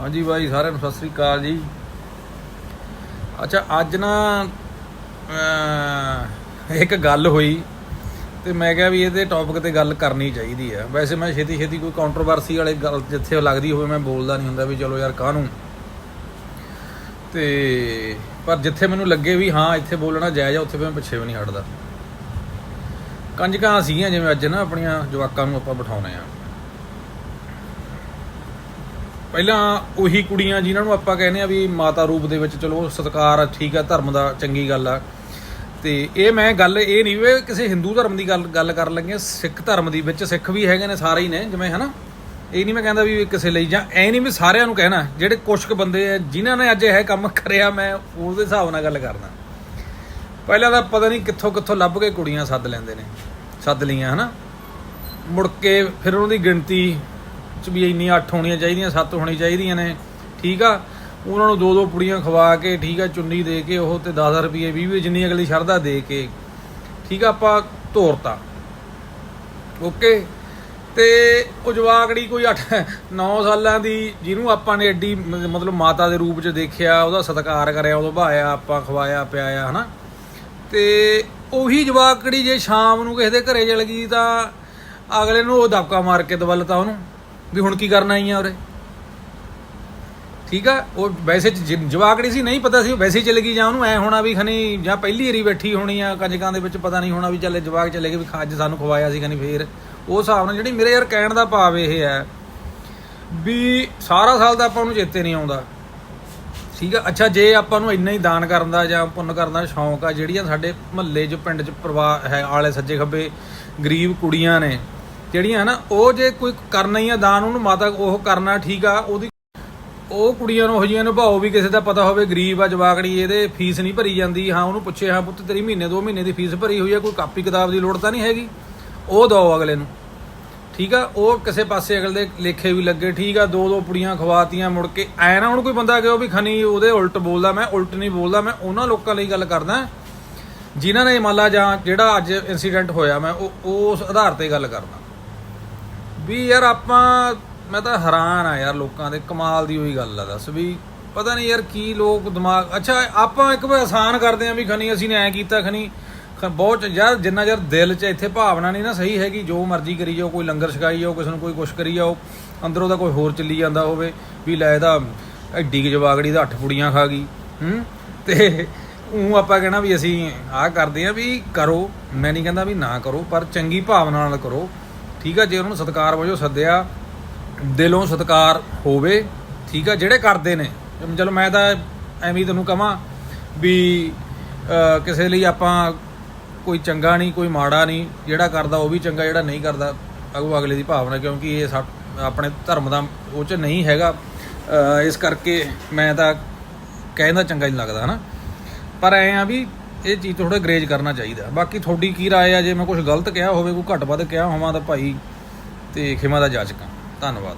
ਹਾਂਜੀ ਬਾਈ, ਸਾਰਿਆਂ ਨੂੰ ਸਤਿ ਸ੍ਰੀ ਅਕਾਲ ਜੀ। ਅੱਛਾ, ਅੱਜ ਨਾ ਇੱਕ ਗੱਲ ਹੋਈ ਤੇ ਮੈਂ ਕਿਹਾ ਵੀ ਇਹਦੇ ਟੌਪਿਕ ਤੇ ਗੱਲ ਕਰਨੀ ਚਾਹੀਦੀ ਆ। ਵੈਸੇ ਮੈਂ ਛੇਤੀ ਛੇਤੀ ਕੋਈ ਕੰਟਰੋਵਰਸੀ ਵਾਲੇ ਗੱਲ ਜਿੱਥੇ ਲੱਗਦੀ ਹੋਵੇ, ਮੈਂ ਬੋਲਦਾ ਨਹੀਂ ਹੁੰਦਾ ਵੀ ਚਲੋ ਯਾਰ ਕਾਹਨੂੰ। ਤੇ, ਪਰ ਜਿੱਥੇ ਮੈਨੂੰ ਲੱਗੇ ਵੀ ਹਾਂ, ਇੱਥੇ ਬੋਲਣਾ ਜਾਇਜ਼ ਆ, ਉੱਥੇ ਮੈਂ ਪਿੱਛੇ ਵੀ ਨਹੀਂ ਹਟਦਾ। ਕੰਜਕਾਂ ਸੀਗੀਆਂ ਜਿਵੇਂ ਅੱਜ ਨਾ ਆਪਣੀਆਂ ਜਵਾਕਾਂ ਨੂੰ ਆਪਾਂ ਬਿਠਾਉਨੇ ਆ। ਪਹਿਲਾਂ ਉਹੀ ਕੁੜੀਆਂ ਜਿਨ੍ਹਾਂ ਨੂੰ ਆਪਾਂ ਕਹਿੰਦੇ ਆ ਵੀ ਮਾਤਾ ਰੂਪ ਦੇ ਵਿੱਚ ਚਲੋ ਸਤਕਾਰ ਆ, ਠੀਕ ਆ ਧਰਮ ਦਾ ਚੰਗੀ ਗੱਲ ਆ। ਤੇ ਇਹ ਮੈਂ ਗੱਲ ਇਹ ਨਹੀਂ ਵੀ ਕਿਸੇ ਹਿੰਦੂ ਧਰਮ ਦੀ ਗੱਲ ਗੱਲ ਕਰਨ ਲੱਗੇ ਹਾਂ, ਸਿੱਖ ਧਰਮ ਦੀ ਵਿੱਚ ਸਿੱਖ ਵੀ ਹੈਗੇ ਨੇ ਸਾਰੇ ਹੀ ਨੇ ਜਿਵੇਂ ਹਨਾ। ਇਹ ਨਹੀਂ ਮੈਂ ਕਹਿੰਦਾ ਵੀ ਕਿਸੇ ਲਈ ਜਾਂ ਐ ਨਹੀਂ ਵੀ ਸਾਰਿਆਂ ਨੂੰ ਕਹਿਣਾ ਜਿਹੜੇ ਕੁਛ ਕੁ ਬੰਦੇ ਆ ਜਿਨ੍ਹਾਂ ਨੇ ਅੱਜ ਇਹ ਕੰਮ ਕਰਿਆ ਮੈਂ ਉਹਦੇ ਹਿਸਾਬ ਨਾਲ ਗੱਲ ਕਰਦਾ। ਪਹਿਲਾਂ ਤਾਂ ਪਤਾ ਨਹੀਂ ਕਿੱਥੋਂ ਕਿੱਥੋਂ ਲੱਭ ਕੇ ਕੁੜੀਆਂ ਸੱਦ ਲੈਂਦੇ ਨੇ। ਸੱਦ ਲੀਆਂ ਹਨਾ। ਮੁੜ ਕੇ ਫਿਰ ਉਹਨਾਂ ਦੀ ਗਿਣਤੀ ਵੀ ਇੰਨੀਆਂ 8 ਹੋਣੀਆਂ ਚਾਹੀਦੀਆਂ 7 ਹੋਣੀਆਂ ਚਾਹੀਦੀਆਂ ਨੇ। ਠੀਕ ਆ? ਉਹਨਾਂ ਨੂੰ ਦੋ ਦੋ ਪੁੜੀਆਂ ਖਵਾ ਕੇ, ਠੀਕ ਆ, ਚੁੰਨੀ ਦੇ ਕੇ, ਉਹ ਤੇ 10 ਰੁਪਏ 20 20 ਜਿੰਨੀ ਅਗਲੀ ਸ਼ਰਧਾ ਦੇ ਕੇ। ਠੀਕ ਆ, ਆਪਾਂ ਧੋਰਤਾ ਓਕੇ? ਤੇ ਉਹ ਜਵਾਕੜੀ ਕੋਈ 8 9 ਸਾਲਾਂ ਦੀ, ਜਿਹਨੂੰ ਆਪਾਂ ਨੇ ਐਡੀ ਮਤਲਬ ਮਾਤਾ ਦੇ ਰੂਪ ਚ ਦੇਖਿਆ, ਉਹਦਾ ਸਤਿਕਾਰ ਕਰਿਆ, ਉਹਦਾ ਭਾਇਆ, ਆਪਾਂ ਖਵਾਇਆ, ਪਿਆਇਆ, ਹਨਾ? ਤੇ ਉਹੀ ਜਵਾਕੜੀ ਜੇ ਸ਼ਾਮ ਨੂੰ ਕਿਸੇ ਦੇ ਘਰੇ ਚਲ ਗਈ ਤਾਂ ਅਗਲੇ ਨੂੰ ਉਹ ਦਬਕਾ ਮਾਰ ਕੇ ਦਵਲਤਾ ਉਹਨੂੰ। ਵੀ ਹੁਣ ਕੀ ਕਰਨਾ ਆਈ ਆ ਉਰੇ? ਠੀਕ ਆ, ਉਹ ਵੈਸੇ ਜ- ਜਵਾਕੜੀ ਸੀ, ਨਹੀਂ ਪਤਾ ਸੀ, ਉਹ ਵੈਸੇ ਚਲੇ ਗਈ ਜਾਂ ਉਹਨੂੰ ਐ ਹੋਣਾ ਵੀ ਖਨੀ ਜਾਂ ਪਹਿਲੀ ਵਾਰੀ ਬੈਠੀ ਹੋਣੀ ਆ ਕੰਜਕਾਂ ਦੇ ਵਿੱਚ, ਪਤਾ ਨਹੀਂ ਹੋਣਾ ਵੀ ਚੱਲੇ ਜਵਾਕ ਚਲੇ ਗਏ ਵੀ ਖਾ- ਅੱਜ ਸਾਨੂੰ ਖਵਾਇਆ ਸੀ ਖਨੀ ਫੇਰ। ਉਹ ਹਿਸਾਬ ਨਾਲ ਜਿਹੜੀ ਮੇਰੇ ਯਾਰ ਕਹਿਣ ਦਾ ਭਾਵ ਇਹ ਹੈ ਵੀ ਸਾਰਾ ਸਾਲ ਦਾ ਆਪਾਂ ਨੂੰ ਚੇਤੇ ਨਹੀਂ ਆਉਂਦਾ। ਠੀਕ ਆ, ਅੱਛਾ ਜੇ ਆਪਾਂ ਨੂੰ ਇੰਨਾ ਹੀ ਦਾਨ ਕਰਨ ਦਾ ਜਾਂ ਪੁੰਨ ਕਰਨ ਦਾ ਸ਼ੌਂਕ ਆ, ਜਿਹੜੀਆਂ ਸਾਡੇ ਮਹੱਲੇ 'ਚ, ਪਿੰਡ 'ਚ ਪਰਿਵਾਰ ਹੈ ਆਲੇ ਸੱਜੇ ਖੱਬੇ ਗਰੀਬ ਕੁੜੀਆਂ ਨੇ ਜਿਹੜੀਆਂ ਨਾ, ਉਹ ਜੇ ਕੋਈ ਕਰਨਾ ਹੀ ਆ ਦਾਨ ਉਹਨੂੰ ਮਾਤਾ ਉਹ ਕਰਨਾ ਠੀਕ ਆ, ਉਹਦੀ ਉਹ ਕੁੜੀਆਂ ਨੂੰ, ਉਹ ਜਿਹੀਆਂ ਨਿਭਾਓ ਵੀ ਕਿਸੇ ਦਾ ਪਤਾ ਹੋਵੇ, ਗਰੀਬ ਆ, ਜਵਾਕੜੀ, ਇਹਦੇ ਫੀਸ ਨਹੀਂ ਭਰੀ ਜਾਂਦੀ। ਹਾਂ, ਉਹਨੂੰ ਪੁੱਛੇ, ਹਾਂ ਪੁੱਤ, ਤੇਰੀ ਮਹੀਨੇ, ਦੋ ਮਹੀਨੇ ਦੀ ਫੀਸ ਭਰੀ ਹੋਈ ਆ, ਕੋਈ ਕਾਪੀ ਕਿਤਾਬ ਦੀ ਲੋੜ ਤਾਂ ਨਹੀਂ ਹੈਗੀ? ਉਹ ਦਿਓ ਅਗਲੇ ਨੂੰ। ਠੀਕ ਆ? ਉਹ ਕਿਸੇ ਪਾਸੇ ਅਗਲੇ ਦੇ ਲੇਖੇ ਵੀ ਲੱਗੇ, ਠੀਕ ਆ ਦੋ ਦੋ ਪੁੜੀਆਂ ਖਵਾਤੀਆਂ ਮੁੜ ਕੇ। ਐ ਨਾ ਹੁਣ ਕੋਈ ਬੰਦਾ ਕਿਹੋ ਵੀ ਖਨੀ, ਉਹਦੇ ਉਲਟ ਬੋਲਦਾ, ਮੈਂ ਉਲਟ ਨਹੀਂ ਬੋਲਦਾ, ਮੈਂ ਉਹਨਾਂ ਲੋਕਾਂ ਲਈ ਗੱਲ ਕਰਦਾ। ਜਿਨ੍ਹਾਂ ਨੇ ਮੰਨ ਲਾ ਜਾਂ ਜਿਹੜਾ ਅੱਜ ਇਨਸੀਡੈਂਟ ਹੋਇਆ, ਮੈਂ ਉਹ, ਉਸ ਆਧਾਰ ਤੇ ਗੱਲ ਕਰਦਾ। ਵੀ ਯਾਰ ਆਪਾਂ, ਮੈਂ ਤਾਂ ਹੈਰਾਨ ਆ ਯਾਰ ਲੋਕਾਂ ਦੇ, ਕਮਾਲ ਦੀ ਉਹੀ ਗੱਲ ਆ ਦੱਸ ਵੀ ਪਤਾ ਨਹੀਂ ਯਾਰ ਕੀ ਲੋਕ ਦਿਮਾਗ, ਅੱਛਾ ਆਪਾਂ ਇੱਕ ਵਾਰ ਆਸਾਨ ਕਰਦੇ ਆ ਵੀ ਖਨੀ ਅਸੀਂ ਨੇ ਐ ਕੀਤਾ ਖਨੀ ਖ- ਬਹੁਤ ਯਾਰ ਜਿੰਨਾ ਯਾਰ ਦਿਲ 'ਚ ਇੱਥੇ ਭਾਵਨਾ ਨਹੀਂ ਨਾ ਸਹੀ ਹੈਗੀ, ਜੋ ਮਰਜ਼ੀ ਕਰੀ ਜਾਓ, ਕੋਈ ਲੰਗਰ ਛਕਾਈ ਜਾਓ, ਕਿਸੇ ਨੂੰ ਕੋਈ ਕੁਛ ਕਰੀ ਜਾਓ, ਅੰਦਰੋਂ ਦਾ ਕੋਈ ਹੋਰ ਚੱਲੀ ਜਾਂਦਾ ਹੋਵੇ, ਵੀ ਲੈ ਇਹਦਾ ਐਡੀ ਕਿ ਜਵਾਗੜੀ ਦਾ ਅੱਠ ਪੁੜੀਆਂ ਖਾ ਗਈ, ਹੂੰ, ਤੇ ਉਹ ਆਪਾਂ ਕਹਿਣਾ ਵੀ ਅਸੀਂ ਆਹ ਕਰਦੇ ਆ ਵੀ ਕਰੋ, ਮੈਂ ਨਹੀਂ ਕਹਿੰਦਾ ਵੀ ਨਾ ਕਰੋ, ਪਰ ਚੰਗੀ ਭਾਵਨਾ ਨਾਲ ਕਰੋ ਠੀਕ ਆ, ਜੇ ਉਹਨਾਂ ਨੂੰ ਸਤਿਕਾਰ ਵਜੋਂ ਸੱਦਿਆ, ਦਿਲੋਂ ਸਤਿਕਾਰ ਹੋਵੇ, ਠੀਕ ਆ, ਜਿਹੜੇ ਕਰਦੇ ਨੇ। ਚਲੋ ਮੈਂ ਤਾਂ ਐਵੇਂ ਤੁਹਾਨੂੰ ਕਹਾਂ ਵੀ ਕਿਸੇ ਲਈ ਆਪਾਂ ਕੋਈ ਚੰਗਾ ਨਹੀਂ, ਕੋਈ ਮਾੜਾ ਨਹੀਂ, ਜਿਹੜਾ ਕਰਦਾ ਉਹ ਵੀ ਚੰਗਾ, ਜਿਹੜਾ ਨਹੀਂ ਕਰਦਾ, ਅਗੋ ਅਗਲੇ ਦੀ ਭਾਵਨਾ, ਕਿਉਂਕਿ ਇਹ ਸਾ- ਆਪਣੇ ਧਰਮ ਦਾ ਉਹ ਚ ਨਹੀਂ ਹੈਗਾ। ਇਸ ਕਰਕੇ ਮੈਂ ਤਾਂ ਕਹਿੰਦਾ ਚੰਗਾ ਨਹੀਂ ਲੱਗਦਾ, ਹਨਾ? ਪਰ ਐ ਆ ਵੀ ਇਹ ਚੀਜ਼ ਥੋੜਾ ਗਰੇਜ ਕਰਨਾ ਚਾਹੀਦਾ। ਬਾਕੀ ਤੁਹਾਡੀ ਕੀ ਰਾਏ ਆ, ਜੇ ਮੈਂ ਕੁਝ ਗਲਤ ਕਿਹਾ ਹੋਵੇ, ਕੋਈ ਘੱਟ ਵੱਧ ਕਿਹਾ ਹੋਵਾਂ ਤਾਂ ਭਾਈ ਤੇ ਖਿਮਾ ਦਾ ਜਾਚਕਾਂ। ਧੰਨਵਾਦ।